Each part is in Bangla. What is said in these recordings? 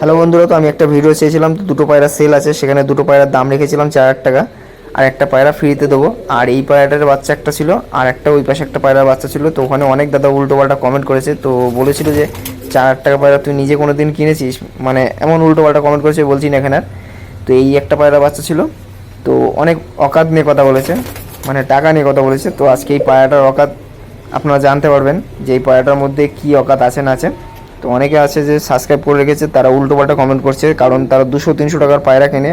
হ্যালো বন্ধুরা, তো আমি একটা ভিডিও চেয়েছিলাম, তো দুটো পায়রা সেল আছে, সেখানে দুটো পায়রার দাম রেখেছিলাম চার হাজার টাকা, আর একটা পায়রা ফ্রিতে দেবো। আর এই পায়রাটার বাচ্চা একটা ছিল, আর একটা ওই পাশে একটা পায়রার বাচ্চা ছিল, তো ওখানে অনেক দাদা উল্টো পাল্টা কমেন্ট করেছে, তো বলেছিল যে চার হাজার টাকা পায়রা তুই নিজে কোনো দিন কিনেছিস? মানে এমন উল্টো পাল্টা কমেন্ট করেছে, বলছি না এখানে। তো এই একটা পায়রা বাচ্চা ছিল, তো অনেক অকাত নিয়ে কথা বলেছে মানে টাকা নিয়ে কথা বলেছে, তো আজকে এই পায়রাটার অকাত আপনারা জানতে পারবেন যে এই পায়রাটার মধ্যে কী অকাত আছে না আছে। তো অনেকে আছে যে সাবস্ক্রাইব করে রেখেছে, তারা উল্টোপাল্টা কমেন্ট করছে, কারণ তারা দুশো, তিনশো টাকার পায়রা কেনে,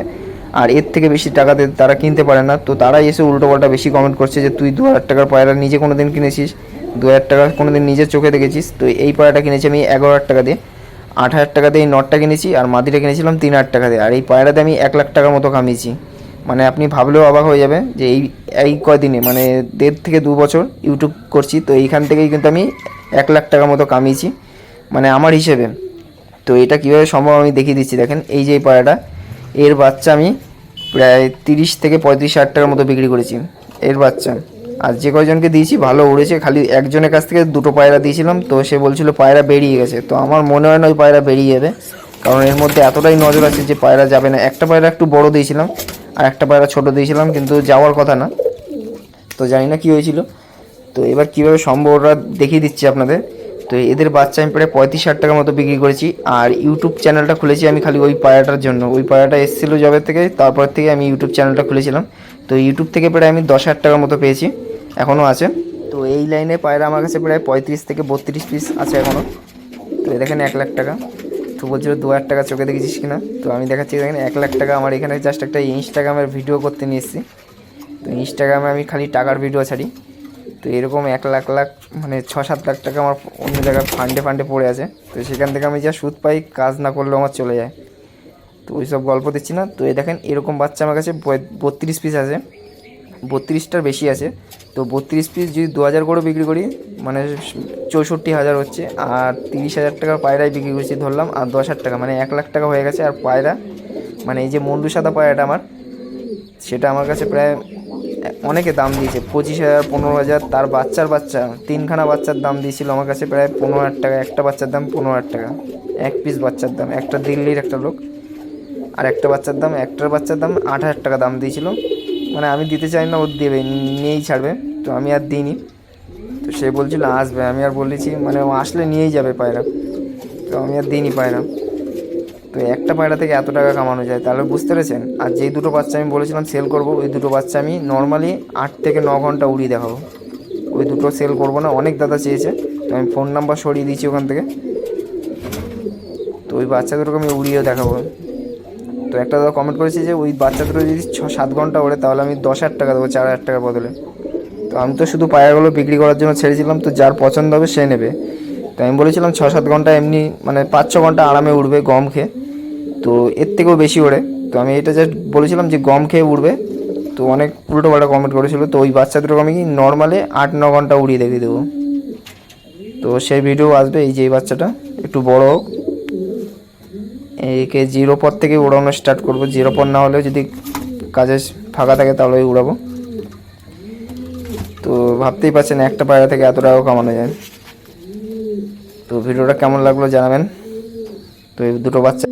আর এর থেকে বেশি টাকাতে তারা কিনতে পারে না। তো তারাই এসে উল্টোপাল্টা বেশি কমেন্ট করছে যে, তুই দু হাজার টাকার পায়রা নিজে কোনো দিন কিনেছিস? দু হাজার টাকা কোনো দিন নিজের চোখে দেখেছিস? তো এই পায়রাটা কিনেছি আমি এগারো হাজার টাকা দিয়ে। আট হাজার টাকা দিয়ে এই নটটা কিনেছি, আর মাদিটা কিনেছিলাম তিন হাজার টাকা দিয়ে। আর এই পায়রাতে আমি এক লাখ টাকার মতো কামিয়েছি। মানে আপনি ভাবলেও অবাক হয়ে যাবে যে এই এই কয়দিনে মানে দেড় থেকে দু বছর ইউটিউব করছি, তো এইখান থেকেই কিন্তু আমি এক লাখ টাকার মতো কামিয়েছি। মানে আমার হিসেবে। তো এটা কীভাবে সম্ভব আমি দেখিয়ে দিচ্ছি। দেখেন, এই যে পায়রাটা এর বাচ্চা আমি প্রায় তিরিশ থেকে পঁয়ত্রিশ হাজার টাকার মতো বিক্রি করেছি। এর বাচ্চা। আর যে কয়জনকে দিয়েছি, ভালো উড়েছে, খালি একজনের কাছ থেকে দুটো পায়রা দিয়েছিলাম। তো সে বলছিল, পায়রা বেরিয়ে গেছে। তো আমার মনে হয় না ওই পায়রা বেরিয়ে যাবে। কারণ এর মধ্যে এতটাই নজর আছে যে পায়রা যাবে না। একটা পায়রা একটু বড় দিয়েছিলাম, আর একটা পায়রা ছোট দিয়েছিলাম, কিন্তু যাওয়ার কথা না। তো জানি না কী হয়েছিল। তো এবার কীভাবে সম্ভব ওরা দেখিয়ে দিচ্ছি আপনাদের। তো এদের বাচ্চা আমি প্রায় পঁয়ত্রিশ হাজার টাকার মতো বিক্রি করেছি। আর ইউটিউব চ্যানেলটা খুলেছি আমি খালি ওই পায়রাটার জন্য। ওই পায়রাটা এসেছিল জবের থেকে, তারপর থেকে আমি ইউটিউব চ্যানেলটা খুলেছিলাম। তো ইউটিউব থেকে প্রায় আমি দশ হাজার টাকার মতো পেয়েছি এখনও আছে। তো এই লাইনে পায়রা আমার কাছে প্রায় পঁয়ত্রিশ থেকে বত্রিশ পিস আছে এখনও তো দেখেন এক লাখ টাকা। তো বলছিল দু হাজার টাকা চোখে দেখেছিস কিনা? তো আমি দেখাচ্ছি দেখেন এক লাখ টাকা আমার এখানে জাস্ট একটা ইনস্টাগ্রামের ভিডিও করতে নিয়ে এসেছি। তো ইনস্টাগ্রামে আমি খালি টাকার ভিডিও ছাড়ি। তো এরকম এক লাখ লাখ মানে ছ, সাত লাখ টাকা আমার অন্য জায়গায় ফান্ডে ফান্ডে পড়ে আছে। তো সেখান থেকে আমি যা সুদ পাই, কাজ না করলেও আমার চলে যায়। তো ওই সব গল্প দিচ্ছি না। তো এই দেখেন, এরকম বাচ্চা আমার কাছে বত্রিশ পিস আছে। বত্রিশটার বেশি আছে। তো বত্রিশ পিস যদি দু হাজার করে বিক্রি করি মানে চৌষট্টি হাজার হচ্ছে। আর তিরিশ হাজার টাকার পায়রাই বিক্রি করছি ধরলাম, আর দশ হাজার টাকা মানে এক লাখ টাকা হয়ে গেছে। আর পায়রা মানে এই যে মন্ডু সাদা পায়রাটা আমার, সেটা আমার কাছে প্রায় অনেকে দাম দিয়েছে। পঁচিশ হাজার, পনেরো হাজার, তার বাচ্চার বাচ্চা। তিনখানা বাচ্চার দাম দিয়েছিল আমার কাছে প্রায় পনেরো হাজার টাকা, একটা বাচ্চার দাম পনেরো হাজার টাকা। এক পিস বাচ্চার দাম, একটা দিল্লির একটা লোক। আর একটা বাচ্চার দাম, একটার বাচ্চার দাম আট হাজার টাকা দাম দিয়েছিল। মানে আমি দিতে চাই না, ও দেবে, নিয়েই ছাড়বে। তো আমি আর দিইনি। তো সে বলছিল, আসবে। আমি আর বলেছি মানে ও আসলে নিয়েই যাবে পায়রা। তো আমি আর দিইনি পায়রা। তো একটা পায়রা থেকে এত টাকা কামানো যায়, তাহলে বুঝতে পেরেছেন? আর যেই দুটো বাচ্চা আমি বলেছিলাম সেল করব, ওই দুটো বাচ্চা আমি নর্মালি আট থেকে ন ঘণ্টা উড়িয়ে দেখাবো। ওই দুটো সেল করব না, অনেক দাদা চেয়েছে, তো আমি ফোন নাম্বার সরিয়ে দিয়েছি ওখান থেকে। তো ওই বাচ্চা দুটোকে আমি উড়িয়েও দেখাবো। তো একটা দাদা কমেন্ট করেছে যে, ওই বাচ্চা দুটো যদি ছ, সাত ঘণ্টা ওড়ে, তাহলে আমি দশ হাজার টাকা দেবো, চার হাজার টাকার বদলে। তো আমি তো শুধু পায়রাগুলো বিক্রি করার জন্য ছেড়েছিলাম, তো যার পছন্দ হবে সে নেবে। তো আমি বলেছিলাম ছ, সাত ঘণ্টা এমনি মানে পাঁচ, ছ ঘণ্টা আরামে উঠবে গম খেয়ে। তো এর থেকেও বেশি ওড়ে। তো আমি এটা জাস্ট বলেছিলাম যে গম খেয়ে উড়বে। তো অনেক উল্টো পাল্টা কমেন্ট করেছিল। তো ওই বাচ্চা দুটোকে আমি নর্মালে আট, ন ঘণ্টা উড়িয়ে দেখিয়ে দেবো। তো সেই ভিডিও আসবে এই যে এই বাচ্চাটা। একটু বড় হোক। একে জিরো পর থেকে উড়ানো স্টার্ট করব। জিরো পর না হলেও যদি কাজে ফাঁকা থাকে তাহলে উড়াবো। তো ভাবতেই পারছেন একটা পায়রা থেকে এত টাকাও কামানো যায়। তো ভিডিওটা কেমন লাগল জানাবেন। তো এই দুটো বাচ্চা